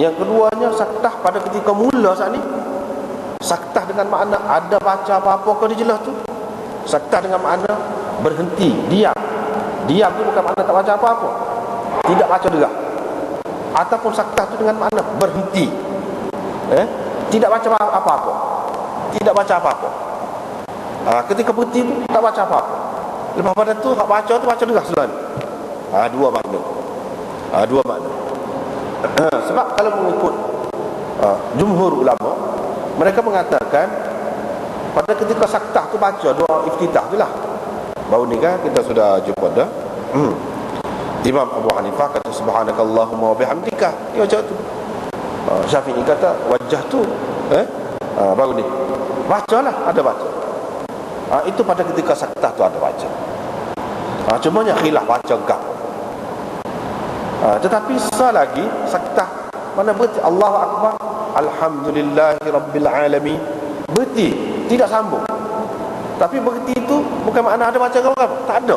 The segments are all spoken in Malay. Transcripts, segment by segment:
yang keduanya saktah pada ketika mula saat ni. Saktah dengan makna ada baca apa-apa ke di jelas tu. Saktah dengan makna berhenti diam. Diam tu bukan makna tak baca apa-apa. Tidak baca derah. Ataupun saktah tu dengan makna berhenti. Eh? Tidak baca apa-apa. Tidak baca apa-apa. Ha, ketika berhenti tu tak baca apa-apa. Lepas pada tu hak baca tu baca derah selalu ha, dua makna. Ha, dua makna sebab kalau mengikut uh, jumhur ulama mereka mengatakan pada ketika saktah tu baca doa iftitah tu lah. Baru ni kan kita sudah jumpa dah. Hmm. Imam Abu Hanifah kata subhanakallahumma wa bihamdika. Dia baca tu. Uh, Syafi'i kata wajah tu eh? Uh, baru ni. Bacalah ada baca. Uh, itu pada ketika saktah tu ada baca. Uh, cuma yang khilaf baca gap Ha, tetapi sah lagi saktah mana berhenti Allahu Akbar? Alhamdulillahi Rabbil Alamin. Berhenti tidak sambung. Tapi berhenti itu bukan makna ada baca apa tak ada.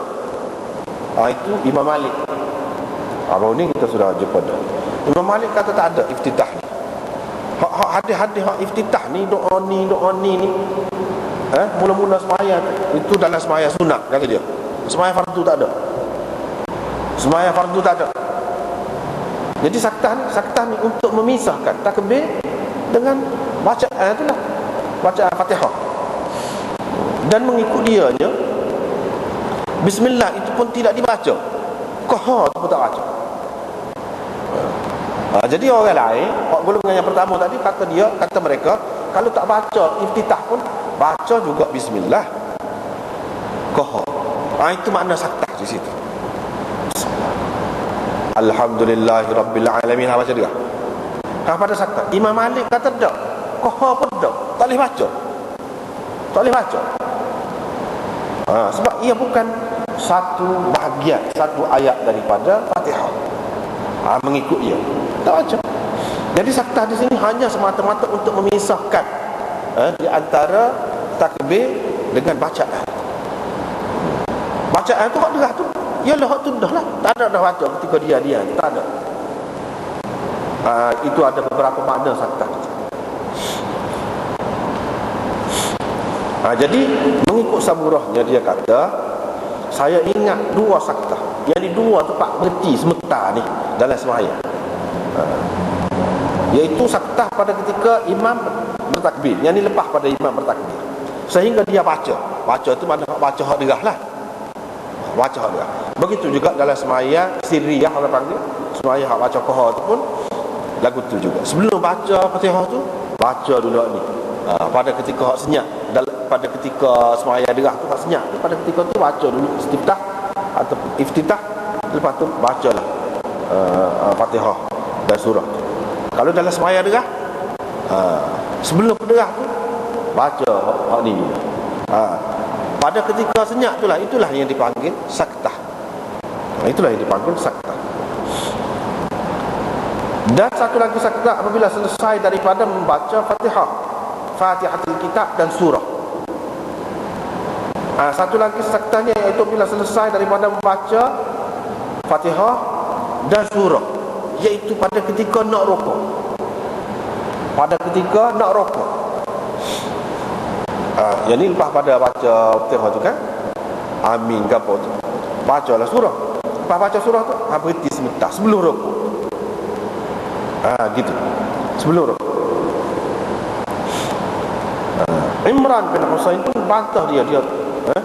Ha, itu Imam Malik. Ha, baru ni kita sudah jumpa dah. Imam Malik kata tak ada iftitah ni. Hak hadis-hadis hak iftitah ni doa ni doa ni ni. Eh mula-mula semaya itu dalam semaya sunat kata dia. Semaya fardu tak ada. Semaya fardu tak ada jadi saktah ni, saktah ni untuk memisahkan takbir dengan bacaan itulah. Bacaan Fatihah. Dan mengikut dianya Bismillah itu pun tidak dibaca. Koha itu pun tak baca. Ha, jadi orang lain, golongan yang pertama tadi kata dia, kata mereka, kalau tak baca iftitah pun baca juga bismillah. Koha. Ha, itu makna saktah di situ. Alhamdulillah Rabbil Alamin. Ha, Baca dia. Ha, Pada sakta Imam Malik kata tak? Koha pun tak. Tak boleh baca. Tak boleh baca. Ha, Sebab ia bukan Satu bahagian Satu ayat daripada Fatihah. Ha, Mengikut ia. Tak baca. Jadi sakta di sini Hanya semata-mata untuk memisahkan ha, Di antara Takbir Dengan bacaan. Bacaan tu derah tu Yalah hak tu dah lah. Tak ada dah baca ketika dia dia. Tak ada. Uh, Itu ada beberapa makna sakta uh, Jadi Mengikut saburahnya dia kata Saya ingat dua sakta. Yang di dua tempat berhenti semeta ni Dalam semaya uh, Iaitu sakta pada ketika Imam bertakbir. Yang ni lepas pada imam bertakbir. Sehingga dia baca. Baca tu mana baca hak derah lah baca dia. Begitu juga dalam semaya sirriyah orang panggil, semaya hak baca qahar tu pun lagu tu juga. Sebelum baca Fatihah tu, baca dulu ni. Ha, pada ketika hak senyap, pada ketika semaya derah tu hak senyap, pada ketika tu baca dulu istiftah atau iftitah lepas tu bacalah uh, Fatihah dan surah. Kalau dalam semaya derah, uh, sebelum derah tu baca hak, hak ni. Ha, pada ketika senyap itulah itulah yang dipanggil saktah. Itulah yang dipanggil saktah. Dan satu lagi saktah apabila selesai daripada membaca fatihah. Fatihatul kitab dan surah. Ha, satu lagi saktahnya iaitu bila selesai daripada membaca fatihah dan surah. Iaitu pada ketika nak rokok. Pada ketika nak rokok ha, yang ni lepas pada baca Fatihah tu kan? Amin ke apa tu? Bacalah surah. Lepas baca surah tu ha, berhenti sebentar. Sebelum rukuk. Ha, gitu. Sebelum rukuk. Ha, Imran bin Husain pun bantah dia. Dia eh,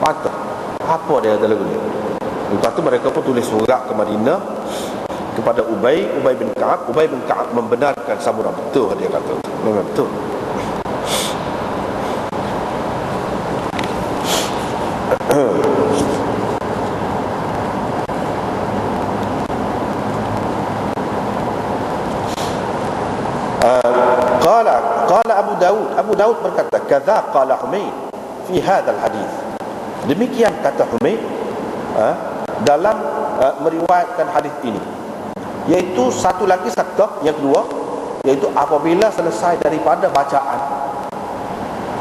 bantah. Apa dia kata lagu ni? Lepas tu mereka pun tulis surat ke Madinah kepada Ubay Ubay bin Ka'ab. Ubay bin Ka'ab membenarkan samurah betul dia kata. Memang betul Uh, qala qala Abu Daud. Abu Daud berkata kadza qala Humayd fi hadzal hadis demikian kata Humayd uh, dalam uh, meriwayatkan hadis ini. Yaitu satu lagi sabda yang kedua yaitu apabila selesai daripada bacaan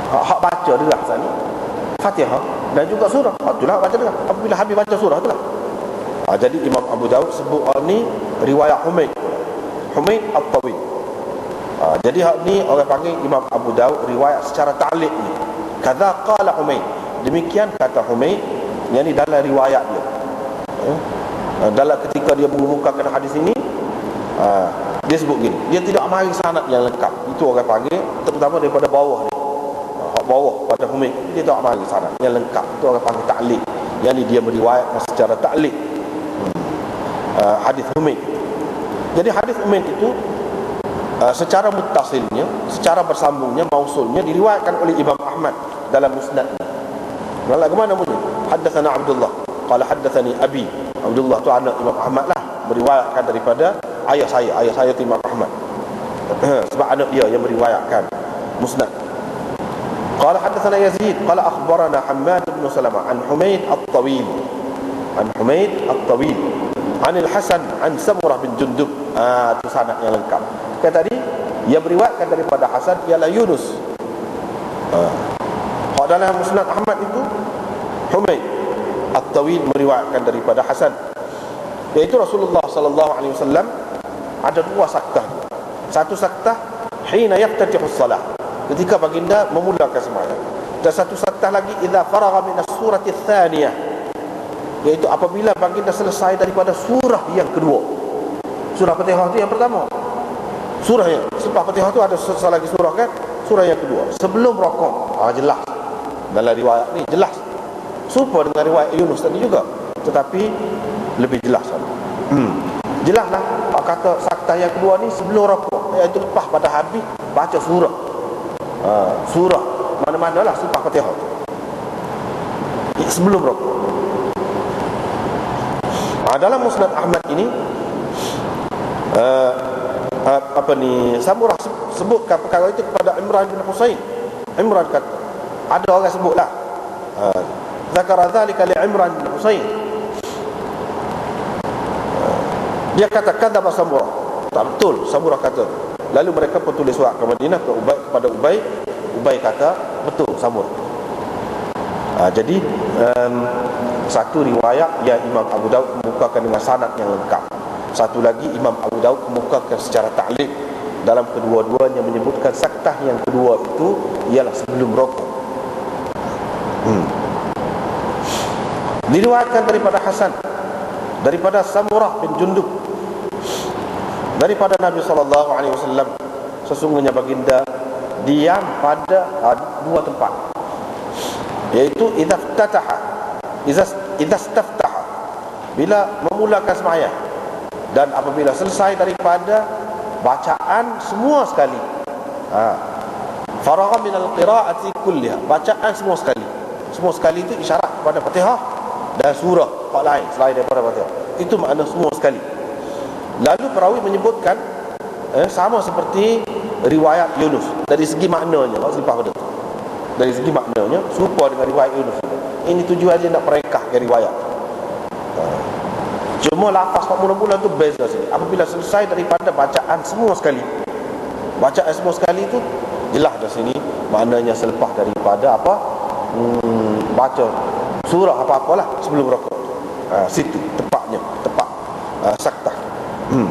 hak baca dia lah sana Fatihah dan juga surah. Itulah baca dengar. Apabila habis baca surah itulah. Ha, jadi Imam Abu Daud sebut oh, ni riwayat Humaid. Humaid At-Tawil uh, jadi hak ni orang panggil Imam Abu Daud riwayat secara ta'liq ni kadza qala Humaid demikian kata Humaid yang ni dalam riwayat dia uh, dalam ketika dia mengemukakan hadis ini uh, dia sebut gini dia tidak mari sanad yang lengkap itu orang panggil terutama daripada bawah ni bawah pada Humaid dia tak mari sanad yang lengkap itu orang panggil ta'liq yang ni dia meriwayatkan secara ta'liq hmm. uh, hadis Humaid jadi hadis Humaid itu uh, secara muttasilnya, secara bersambungnya, mausulnya diriwayatkan oleh Imam Ahmad dalam musnad. Ke mana bunyi? Haddatsana Abdullah. Qala haddatsani Abi. Abdullah tu anak Imam Ahmad lah meriwayatkan daripada ayah saya, ayah saya tu Imam Ahmad. Sebab anak dia yang meriwayatkan musnad. قال حدثنا يزيد قال أخبرنا حماد بن سلمة عن حميد الطويل عن حميد الطويل عن الحسن عن سمرة بن جندب آه تسانة yang lengkap Kan tadi yang beriwayatkan daripada Hasan ialah Yunus. Ha. dalam Musnad Ahmad itu Humaid At-Tawil meriwayatkan daripada Hasan. Yaitu Rasulullah sallallahu alaihi wasallam ada dua saktah. Satu saktah hina yaftatihu salah. Ketika baginda memulakan sembahyang. Dan satu saktah lagi idza faragha min as-surati tsaniyah. Yaitu apabila baginda selesai daripada surah yang kedua. Surah Fatihah itu yang pertama. Surah yang Selepas Fatihah tu ada salah lagi surah kan Surah yang kedua Sebelum rokok ah, Jelas Dalam riwayat ni jelas Serupa dengan riwayat Yunus tadi juga Tetapi Lebih jelas hmm. Jelas lah Pak kata sakta yang kedua ni Sebelum rokok Iaitu lepas pada habis Baca surah uh, Surah. Mana-mana lah Selepas Fatihah. Sebelum rokok. Uh, Dalam Musnad Ahmad ini uh, apa ni Samurah sebutkan perkara itu kepada Imran bin Husain. Imran kata ada orang sebutlah zakara dhalika li Imran bin Husain. Dia kata kadzaba Samurah. Tak betul. Samurah kata lalu mereka pun tulis surat ke Madinah ke Ubay kepada Ubay. Ubay kata betul Samurah ha, jadi um, satu riwayat yang Imam Abu Daud membukakan dengan sanad yang lengkap. Satu lagi Imam Abu Daud kemukakan secara ta'lim. Dalam kedua-duanya menyebutkan saktah yang kedua itu ialah sebelum rokok. Hmm. Diriwayatkan daripada Hasan daripada Samurah bin Jundub daripada Nabi sallallahu alaihi wasallam sesungguhnya baginda diam pada uh, dua tempat. Yaitu idza ftataha idza idza istaftaha bila memulakan sembahyang. Dan apabila selesai daripada bacaan semua sekali. Ha. Faragha min al-qira'ati kulliha bacaan semua sekali. Semua sekali itu isyarat kepada Fatihah dan surah. Hak lain selain daripada Fatihah. Itu makna semua sekali lalu perawi menyebutkan eh, sama seperti riwayat Yunus dari segi maknanya kalau selepas pada dari segi maknanya serupa dengan riwayat Yunus ini tujuan dia nak perekahkan riwayat Cuma lafaz kat mula-mula tu beza sini. Apabila selesai daripada bacaan semua sekali. Bacaan semua sekali tu jelas dah sini maknanya selepas daripada apa? Hmm, baca surah apa-apalah sebelum rokok. Ha, situ tepatnya, tepat. Ha, saktah. Uh,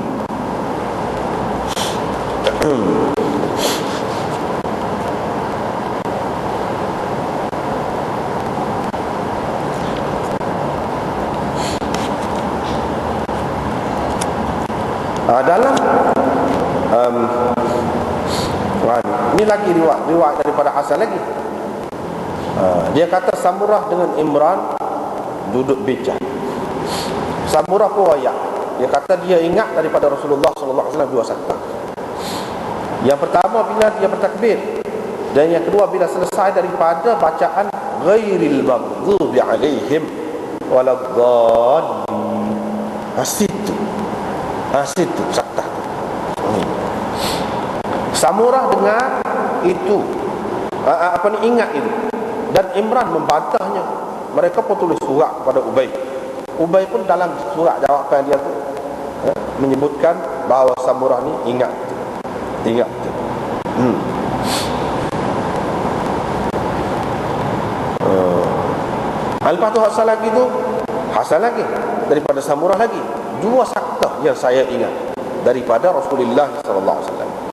dalam um, ini lagi riwayat riwayat daripada Hasan lagi. Uh, dia kata Samurah dengan Imran duduk bijak Samurah pun wayak dia kata dia ingat daripada Rasulullah sallallahu alaihi wasallam. Sakta yang pertama bila dia bertakbir. Dan yang kedua bila selesai daripada bacaan ghairil maghdubi alaihim waladdallin. Asitu ha, situ saktah hmm. Samurah dengar itu. Apa ni ingat itu. Dan Imran membantahnya. Mereka pun tulis surat kepada Ubay Ubay pun dalam surat jawapan dia tu ha, menyebutkan bahawa Samurah ni ingat ingat hmm. uh. Lepas tu Hasan lagi tu Hasan lagi Daripada Samurah lagi Dua sakta yang saya ingat daripada Rasulullah wasallam